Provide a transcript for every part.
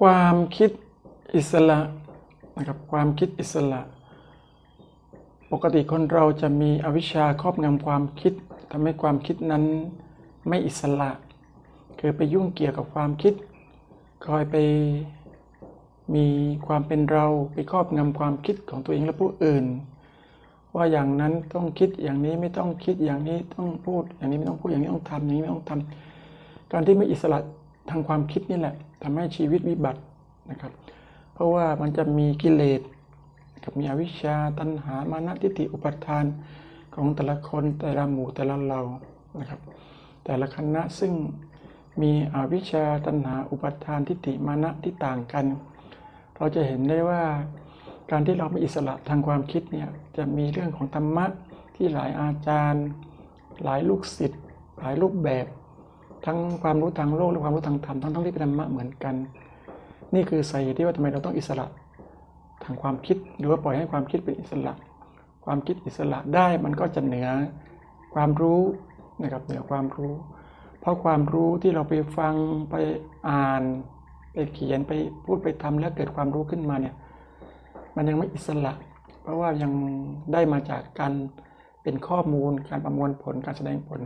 ความคิดอิสระนะครับความคิดอิสระ ปกติคนเราจะมีอวิชชาครอบงำความคิดทำให้ความคิดนั้นไม่อิสระ คือไปยุ่งเกี่ยวกับความคิด คอยไปมีความเป็นเราไปครอบงำความคิดของตัวเองและผู้อื่น ว่าอย่างนั้นต้องคิดอย่างนี้ไม่ต้องคิดอย่างนี้ต้องพูด อย่างนี้ไม่ต้องพูดอย่างนี้ต้องทำอย่างนี้ไม่ต้องทำการที่ไม่อิสระทางความคิดนี่แหละ ทำให้ชีวิตวิบัตินะครับ เพราะว่ามันจะมีกิเลสกับมีอวิชชาตัณหามานะทิฏฐิอุปทานของแต่ละคนแต่ละหมู่แต่ละเรานะครับ แต่ละคณะซึ่งมีอวิชชาตัณหาอุปทานทิฏฐิมานะที่ต่างกัน เราจะเห็นได้ว่าการที่เราไม่อิสระทางความคิดเนี่ยจะมีเรื่องของธรรมะที่หลายอาจารย์ หลายลูกศิษย์หลายรูปแบบ ทั้งความรู้ทางโลกและความรู้ทางธรรมทั้งทั้งที่เป็นธรรมะเหมือนกัน นี่คือสาเหตุที่ว่าทำไมเราต้องอิสระทางความคิดหรือว่าปล่อยให้ความคิดเป็นอิสระ ความคิดอิสระได้มันก็จะเหนือความรู้นะครับเหนือความรู้ เพราะความรู้ที่เราไปฟังไปอ่าน ไปเขียนไปพูดไปทำแล้วเกิดความรู้ขึ้นมาเนี่ยมันยังไม่อิสระ เพราะว่ายังได้มาจากการเป็นข้อมูลการประมวลผลการแสดงผล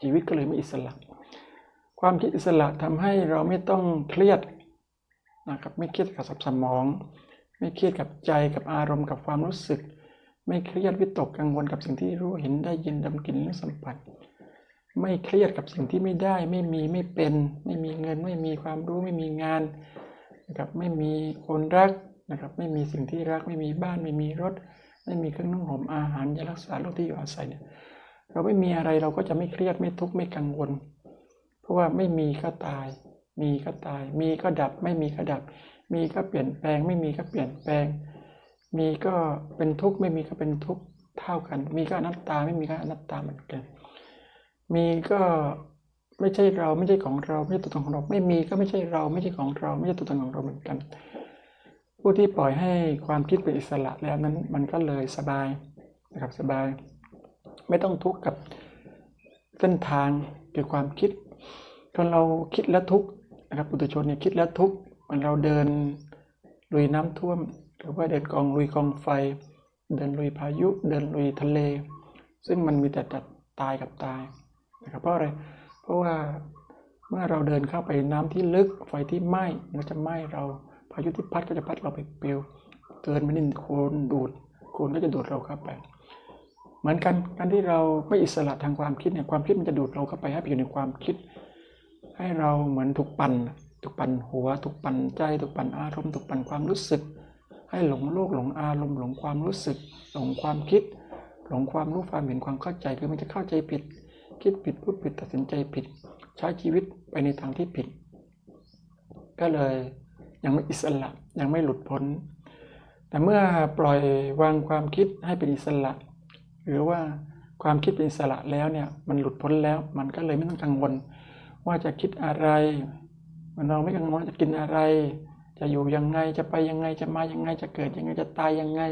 ชีวิตก็เลยไม่อิสระ ความคิดอิสระทำให้เราไม่ต้องเครียดนะครับไม่เครียดกับสมอง ไม่เครียดกับใจกับอารมณ์กับความรู้สึก ไม่เครียดวิตกกังวลกับสิ่งที่รู้เห็นได้ยินดำกลิ่นและสัมผัส ไม่เครียดกับสิ่งที่ไม่ได้ ไม่มีไม่เป็น ไม่มีเงิน ไม่มีความรู้ไม่มีงานนะครับไม่มีคนรักนะครับไม่มีสิ่งที่รักไม่มีบ้านไม่มีรถ ไม่มีเครื่องนุ่งห่มอาหารยารักษาโรคที่อยู่อาศัยเนี่ยเราไม่มีอะไรเราก็จะไม่เครียดไม่ทุกข์ไม่กังวลเราะว่าไม่มีก็ตาย มีก็ตาย มีก็ดับ ไม่มีก็ดับ มีก็เปลี่ยนแปลง ไม่มีก็เปลี่ยนแปลง มีก็เป็นทุกข์ ไม่มีก็เป็นทุกข์เท่ากัน มีก็อนัตตา ไม่มีก็อนัตตาเหมือนกัน มีก็ไม่ใช่เรา ไม่ใช่ของเรา ไม่ใช่ตัวตนของเรา ไม่มีก็ไม่ใช่เรา ไม่ใช่ของเรา ไม่ใช่ตัวตนของเราเหมือนกัน ผู้ที่ปล่อยให้ความคิดเป็นอิสระแล้วนั้น มันก็เลยสบายนะครับ สบาย ไม่ต้องทุกข์กับเส้นทางเกี่ยวกับความคิด คนเราคิดแล้วทุกข์นะครับปุถุชนเนี่ยคิดแล้วทุกข์มันเราเดินลุยน้ำท่วม หรือว่าเดินกองลุยกองไฟ เดินลุยพายุ เดินลุยทะเล ซึ่งมันมีแต่จะตายกับตายนะครับเพราะอะไรเพราะว่าเมื่อเราเดินเข้าไปน้ำที่ลึกไฟที่ไหม้มันจะไหม้เราพายุที่พัดก็จะพัดเราไปเปลวเกินไม่นินโคลนดูดโคลนก็จะดูดเราเข้าไป เหมือนกันการที่เราไม่อิสระทางความคิดเนี่ยความคิดมันจะดูดเราเข้าไปให้ไปอยู่ในความคิด ให้เราเหมือนถูกปั่นถูกปั่นหัวถูกปั่นใจถูกปั่นอารมณ์ถูกปั่นความรู้สึก ให้หลงโลกหลงอารมณ์หลงความรู้สึก หลงความคิด หลงความรู้ความเห็นความเข้าใจคือมันจะเข้าใจผิด คิดผิดพูดผิดตัดสินใจผิด ใช้ชีวิตไปในทางที่ผิด ก็เลยยังไม่อิสระยังไม่หลุดพ้น แต่เมื่อปล่อยวางความคิดให้เป็นอิสระ หรือว่าความคิดเป็นอิสระแล้วเนี่ยมันหลุดพ้นแล้วมันก็เลยไม่ต้องกังวล ว่าจะคิดอะไรมันเราไม่กังวลจะกินอะไร จะอยู่ยังไงจะไปยังไงจะมายังไงจะเกิดยังไงจะตายยังไง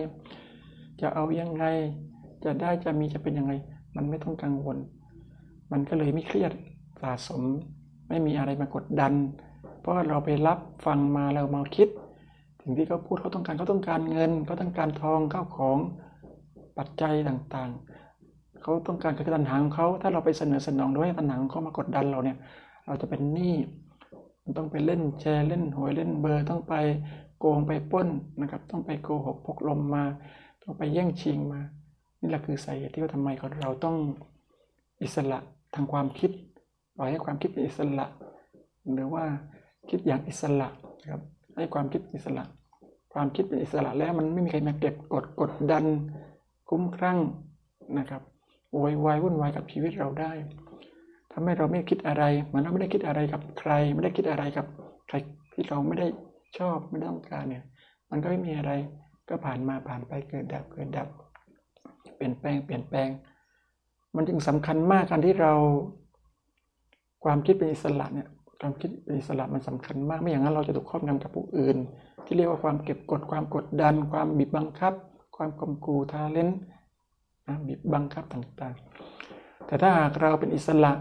จะเอายังไง จะได้จะมีจะเป็นยังไง มันไม่ต้องกังวล มันก็เลยไม่เครียดสะสม ไม่มีอะไรมากดดัน เพราะเราไปรับฟังมาเรามาคิดสิ่งที่เขาพูดเขาต้องการเขาต้องการเงินเขาต้องการทองเข้าของปัจจัยต่างๆ เขาต้องการคือตัณหาของเขาถ้าเราไปเสนอสนองด้วยตัณหาของเขามากดดันเราเนี่ย เราจะเป็นหนี้มันต้องไปเล่นแชร์เล่นหวยเล่นเบอร์ต้องไปโกงไปป้นนะครับ ต้องไปโกหกพกลมมา ต้องไปแย่งชิงมา นี่แหละคือสาเหตุที่ว่าทำไมคนเราต้องอิสระทางความคิดปล่อยให้ความคิดเป็นอิสระ หรือว่าคิดอย่างอิสระนะครับให้ความคิดอิสระ ความคิดเป็นอิสระแล้วมันไม่มีใครมาเก็บกดกดดัน คุ้มครั่งนะครับ โวยวายวุ่นวายกับชีวิตเราได้ทำให้เราไม่คิดอะไรเหมือนเราไม่ได้คิดอะไรกับใคร ไม่ได้คิดอะไรกับใครที่เราไม่ได้ชอบไม่ต้องการเนี่ย มันก็ไม่มีอะไรก็ผ่านมาผ่านไปเกิดดับเกิดดับ เปลี่ยนแปลงเปลี่ยนแปลง มันจึงสำคัญมากการที่เรา ความคิดเป็นอิสระเนี่ยความคิดเป็นอิสระมันสำคัญมากไม่อย่างนั้นเราจะถูกครอบงำกับผู้อื่น ที่เรียกว่าความเก็บกดความกดดัน ความบีบบังคับ ความกลมกูทาเลน บีบบังคับต่างๆ แต่ถ้าหากเราเป็นอิสระ